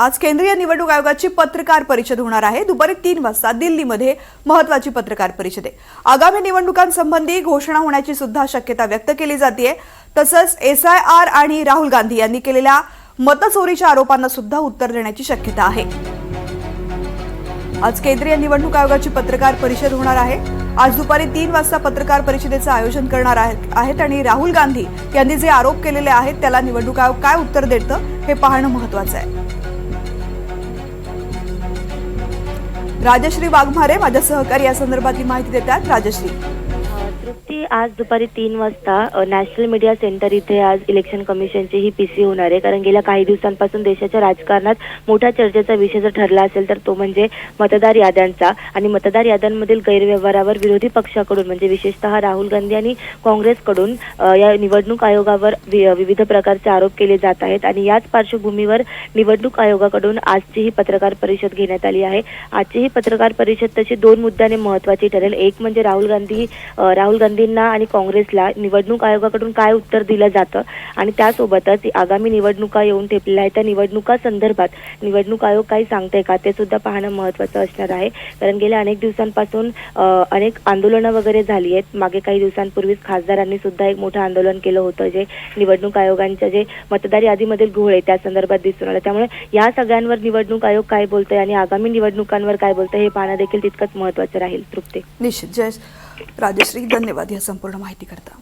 आज केंद्रीय निवडणूक आयोगाची पत्रकार परिषद होणार आहे. दुपारी तीन वाजता दिल्लीमध्ये महत्वाची पत्रकार परिषद आहे. आगामी निवडणुकांसंबंधी घोषणा होण्याची सुद्धा शक्यता व्यक्त केली जाते तसंच एसआयआर आणि राहुल गांधी यांनी केलेल्या मतचोरीच्या आरोपांना सुद्धा उत्तर देण्याची शक्यता आहे. आज केंद्रीय निवडणूक आयोगाची पत्रकार परिषद होणार आहे. आज दुपारी तीन वाजता पत्रकार परिषदेचं आयोजन करणार आहेत आणि राहुल गांधी यांनी जे आरोप केलेले आहेत त्याला निवडणूक आयोग काय उत्तर देतं हे पाहणं महत्वाचं आहे. राजश्री वाघमारे माझ्या सहकारी या संदर्भातली माहिती देतात. राजश्री. तृप्ती आज दुपारी तीन वाजता नॅशनल मीडिया सेंटर इथे आज इलेक्शन कमिशनची ही पीसी होणार आहे. कारण गेल्या काही दिवसांपासून देशाच्या राजकारणात मोठा चर्चेचा विषय जर ठरला असेल तर तो म्हणजे मतदार याद्यांचा. आणि मतदार याद्यांमधील गैरव्यवहारावर विरोधी पक्षाकडून म्हणजे विशेषतः राहुल गांधी आणि काँग्रेसकडून या निवडणूक आयोगावर वि- विविध प्रकारचे आरोप केले जात आहेत. आणि याच पार्श्वभूमीवर निवडणूक आयोगाकडून आजची ही पत्रकार परिषद घेण्यात आली आहे. आजची ही पत्रकार परिषद तशी दोन मुद्द्याने महत्वाची ठरेल. एक म्हणजे राहुल गांधी राहुल राहुल गांधींना आणि काँग्रेसला निवडणूक आयोगाकडून काय उत्तर दिलं जातं आणि त्यासोबतच आगामी निवडणुका येऊन ठेपलेल्या आहेत. त्या निवडणुका संदर्भात निवडणूक आयोग काही सांगते का? ते सुद्धा पाहणं महत्वाचं असणार आहे. कारण गेल्या अनेक दिवसांपासून अनेक आंदोलनं वगैरे झाली आहेत. मागे काही दिवसांपूर्वीच खासदारांनी सुद्धा एक मोठं आंदोलन केलं होतं जे निवडणूक आयोगांच्या जे मतदार यादीमधील घोळ आहे त्या संदर्भात दिसून आलं. त्यामुळे या सगळ्यांवर निवडणूक आयोग काय बोलतोय आणि आगामी निवडणुकांवर काय बोलतंय हे पाहणं देखील तितकंच महत्वाचं राहील. तृप्ती. निश्चित. जय राजश्री धन्यवाद या संपूर्ण माहिती करता